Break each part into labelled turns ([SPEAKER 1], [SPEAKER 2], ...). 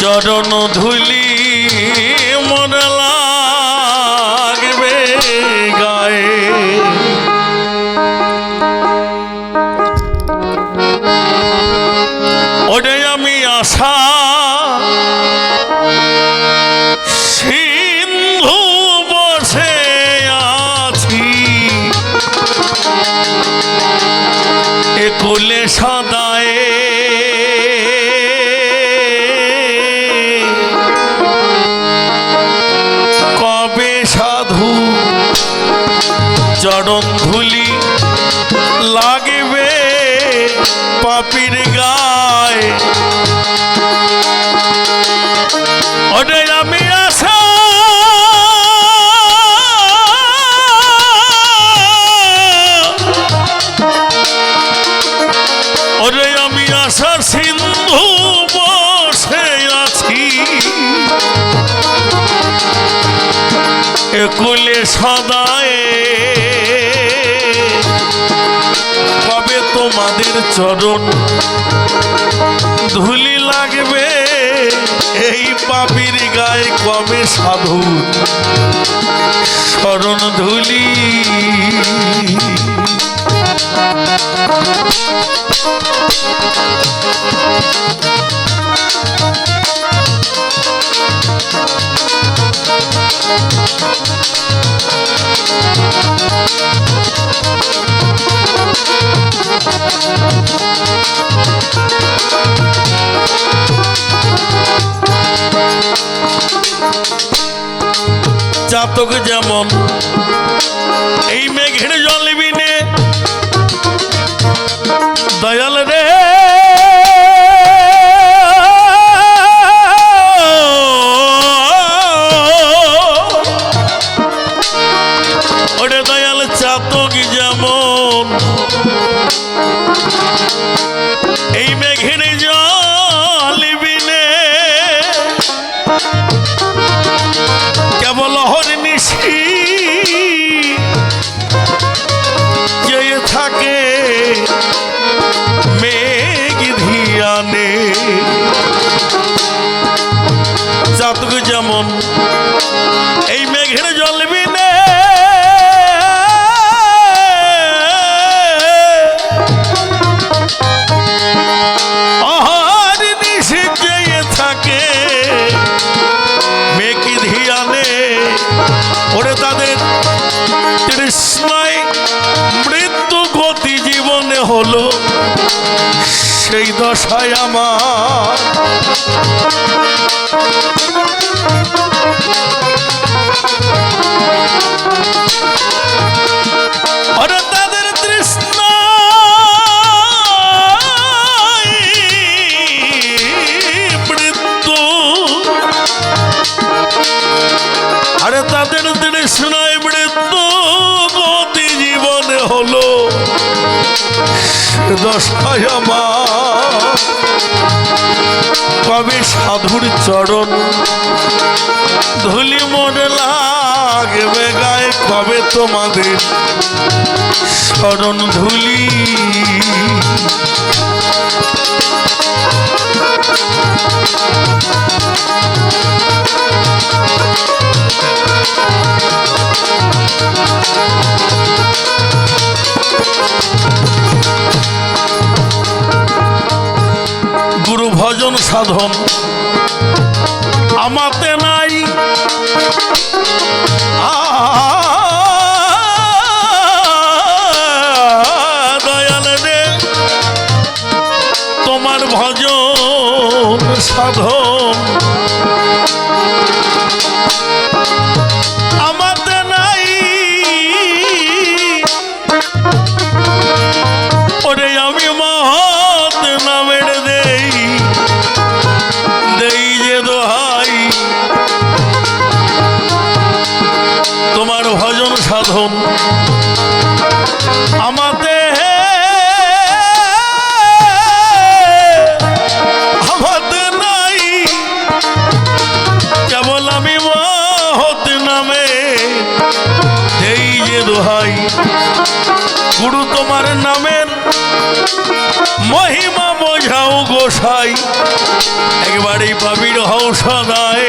[SPEAKER 1] চরণ ধুলি মনে চরণ ধুলি লাগবে পাপির গায়ে। আমি আশা তোমাদের চরণ ধুলি লাগবে। এই পাপির গায়ে কবে সাধু? শরণ ধুলি। জাতক যেমন এই মেঘের কেবল হর নিশি যে থাকে মেঘ ধিয়ানে। জাতক যেমন এই মেঘের জল yaşayamam দশায় আমার কবে সাধুর চরণ ধুলি মনে লাগবে গায়ে কবে তোমাদের স্মরণ ধুলি? সাধন আমাতে নাই। দয়াল রে তোমার ভজন সাধন সাধন আমাতে কেবল আমি নামে দেই যে দোহাই। গুরু তোমার নামের মহিমা বোঝাও গোসাই একবারে এই পাপির হও সদায়।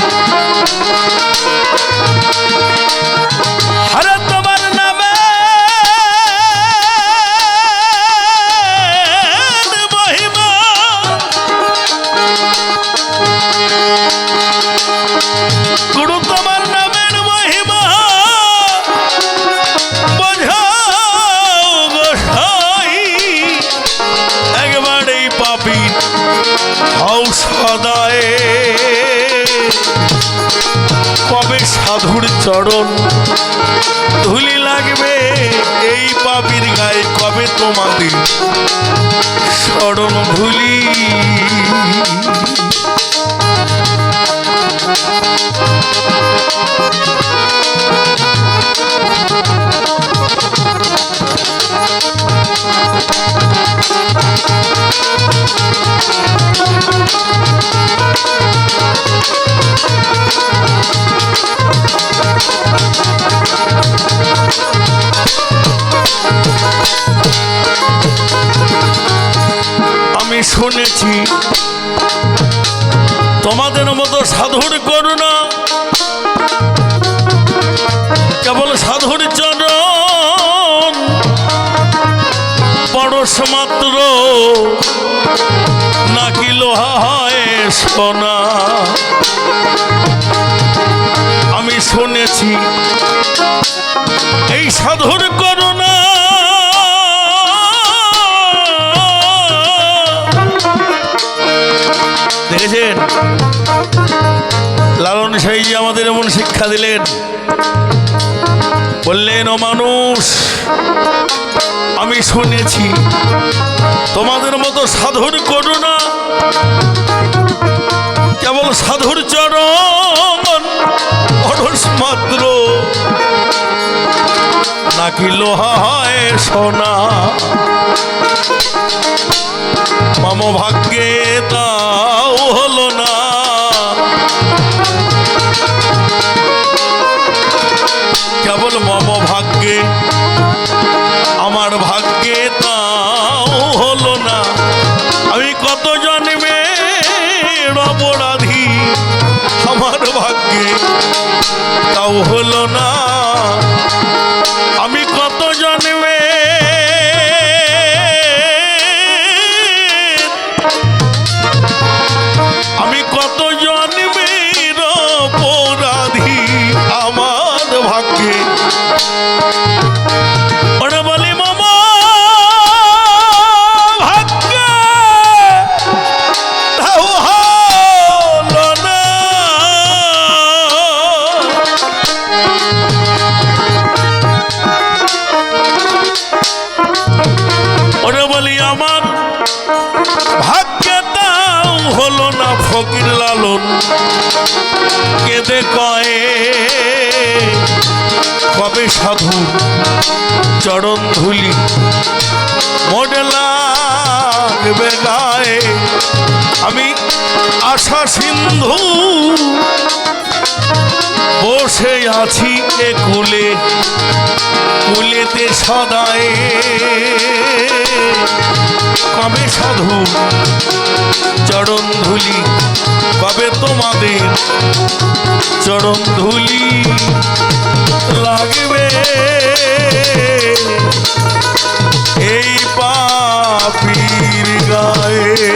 [SPEAKER 1] চরণ ধুলি লাগবে এই পাপির গায়ে কবে তোমাদের স্মরণ ধুলি শুনেছি। তোমাদের মতো সাধুর করুণা। কেবল সাধুর চরণ। পরশ মাত্র। নাকি লোহা হয় সোনা। আমি শুনেছি, এই সাধুর করুণা দেখেছেন? লালন সাই আমাদের এমন শিক্ষা দিলেন। বললেন, ও মানুষ, আমি শুনেছি, তোমাদের মতো সাধুর করুণা কেবল সাধুর চরণ অরস মাত্র। নাকি লোহা হয় সোনা? মাম ভাগ্যে তাও ওরা বলি আমার, ভাগ্যে তাও হলো না ফকির লালন। কেঁদে কয়ে, কবে সাধু চরণ ধুলি? মডেলা গায়ে আমি আশা সিন্ধু। বসে আছি এ কুলে, কুলেতে সদায়। কবে সাধু চরণ ধুলি কবে তোমাদের চরণ ধুলি লাগবে? এই পাপির গায়ে।